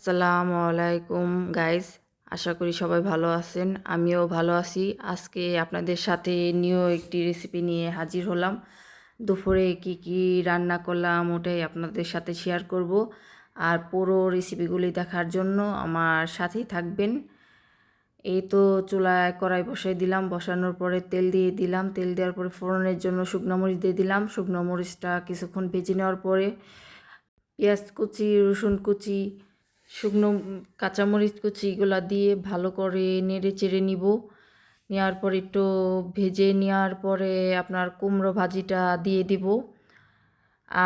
আসসালামু আলাইকুম গাইস আশা করি সবাই ভালো আছেন। আমিও ভালো আছি। আজকে আপনাদের সাথে নিউ একটি রেসিপি নিয়ে হাজির হলাম। দুপুরে কি কি রান্না করলাম ওটাই আপনাদের সাথে শেয়ার করব। আর পুরো রেসিপিগুলি দেখার জন্য আমার সাথেই থাকবেন। এই তো চুলায় কড়াই বসাই দিলাম। বসানোর পরে তেল দিয়ে দিলাম। তেল দেওয়ার পরে ফোড়নের জন্য শুকনো মরিচ দিয়ে দিলাম। শুকনো মরিচটা কিছুক্ষণ ভেজে নেওয়ার পরে পেঁয়াজ কুচি, রসুন কুচি শুকনো কাঁচামরিচ কুচি এগুলো দিয়ে ভালো করে নেড়ে চেড়ে নিব। নেওয়ার পর একটু ভেজে নেওয়ার পরে আপনার কুমড়ো ভাজিটা দিয়ে দিব।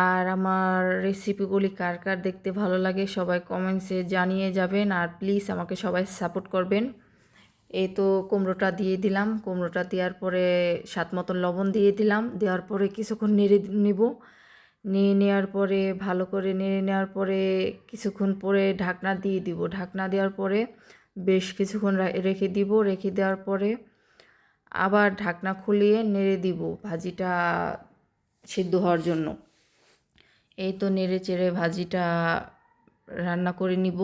আর আমার রেসিপিগুলি কার কার দেখতে ভালো লাগে সবাই কমেন্টসে জানিয়ে যাবেন আর প্লিজ আমাকে সবাই সাপোর্ট করবেন। এই তো কুমড়োটা দিয়ে দিলাম। কুমড়োটা দেওয়ার পরে স্বাদ মতন লবণ দিয়ে দিলাম। দেওয়ার পরে কিছুক্ষণ নেড়ে নিব। নিয়ে নেওয়ার পরে, ভালো করে নেড়ে নেওয়ার পরে, কিছুক্ষণ পরে ঢাকনা দিয়ে দিব। ঢাকনা দেওয়ার পরে বেশ কিছুক্ষণ রেখে দিব। রেখে দেওয়ার পরে আবার ঢাকনা খুলিয়ে নেড়ে দিব ভাজিটা সিদ্ধ হওয়ার জন্য। এই তো নেড়ে চেড়ে ভাজিটা রান্না করে নিব।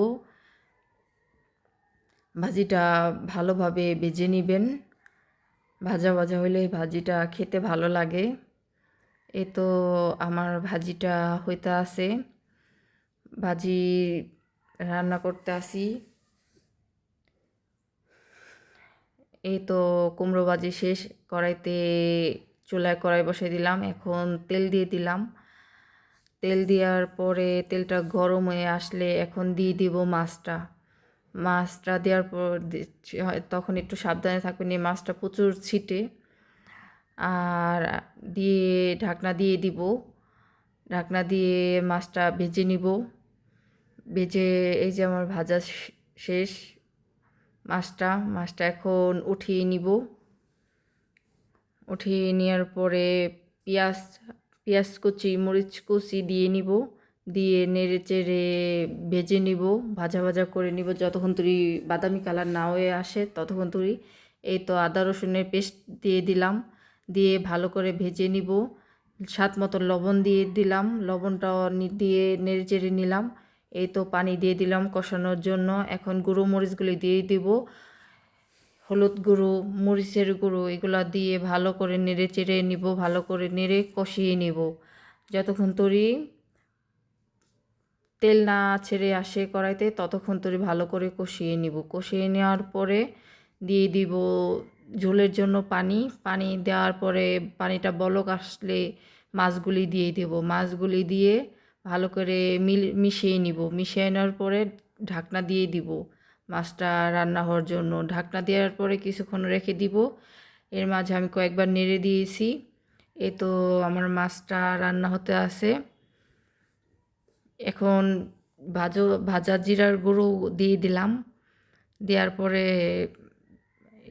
ভাজিটা ভালোভাবে বেজে নেবেন। ভাজা ভাজা হলে ভাজিটা খেতে ভালো লাগে। এ তো আমার ভাজিটা হইতে আছে। ভাজি রান্না করতে আসি। এই তো কুমড়ো ভাজি শেষ, কড়াইতে চুলায় কড়াই বসে দিলাম, এখন তেল দিয়ে দিলাম। তেল দেওয়ার পরে তেলটা গরম হয়ে আসলে এখন দিয়ে দিব মাছটা। মাছটা দেওয়ার পর তখন একটু সাবধানে থাকবেন, এই মাছটা প্রচুর ছিটে। আর দিয়ে ঢাকনা দিয়ে দিব। ঢাকনা দিয়ে মাছটা ভেজে নিব। ভেজে এই যে আমার ভাজা শেষ মাছটা মাছটা এখন উঠিয়ে নিব। উঠিয়ে নেওয়ার পরে পেঁয়াজ পেঁয়াজ কুচি, মরিচ কুচি দিয়ে নিব। দিয়ে নেড়ে চেড়ে ভেজে নিব। ভাজা ভাজা করে নিব। যতক্ষণ তুই বাদামি কালার না হয়ে আসে ততক্ষণ তুই এই তো আদা রসুনের পেস্ট দিয়ে দিলাম। দিয়ে ভালো করে ভেজে নিব। স্বাদ মতো লবণ দিয়ে দিলাম। লবণটা দিয়ে নেড়ে চেড়ে নিলাম। এই তো পানি দিয়ে দিলাম কষানোর জন্য। এখন গুঁড়ো মরিচগুলি দিয়ে দিব। হলুদ গুঁড়ো, মরিচের গুঁড়ো এগুলো দিয়ে ভালো করে নেড়ে চেড়ে নিব, ভালো করে নেড়ে কষিয়ে নিব। যতক্ষণ তরি তেল না ছেড়ে আসে কড়াইতে, ততক্ষণ তরি ভালো করে কষিয়ে নিব। কষিয়ে নেওয়ার পরে দিয়ে দিব ঝোলের জন্য পানি পানি দেওয়ার পরে পানিটা বলক আসলে মাছগুলি দিয়ে দেব। মাছগুলি দিয়ে ভালো করে মিল, মিশিয়ে নিব। মিশিয়ে নেওয়ার পরে ঢাকনা দিয়ে দিব। মাছটা রান্না হওয়ার জন্য ঢাকনা দেওয়ার পরে কিছুক্ষণ রেখে দিব। এর মাঝে আমি কয়েকবার নেড়ে দিয়েছি। এ তো আমার মাছটা রান্না হতে আছে। এখন ভাজো, ভাজা জিরার গুঁড়ো দিয়ে দিলাম। দেওয়ার পরে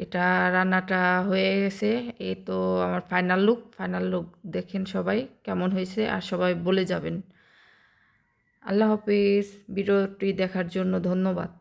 এটা রান্নাটা হয়ে গেছে। এই তো আমার ফাইনাল লুক ফাইনাল লুক দেখেন সবাই কেমন হয়েছে আর সবাই বলে যাবেন। আল্লাহ হাফিজ, ভিডিওটি দেখার জন্য ধন্যবাদ।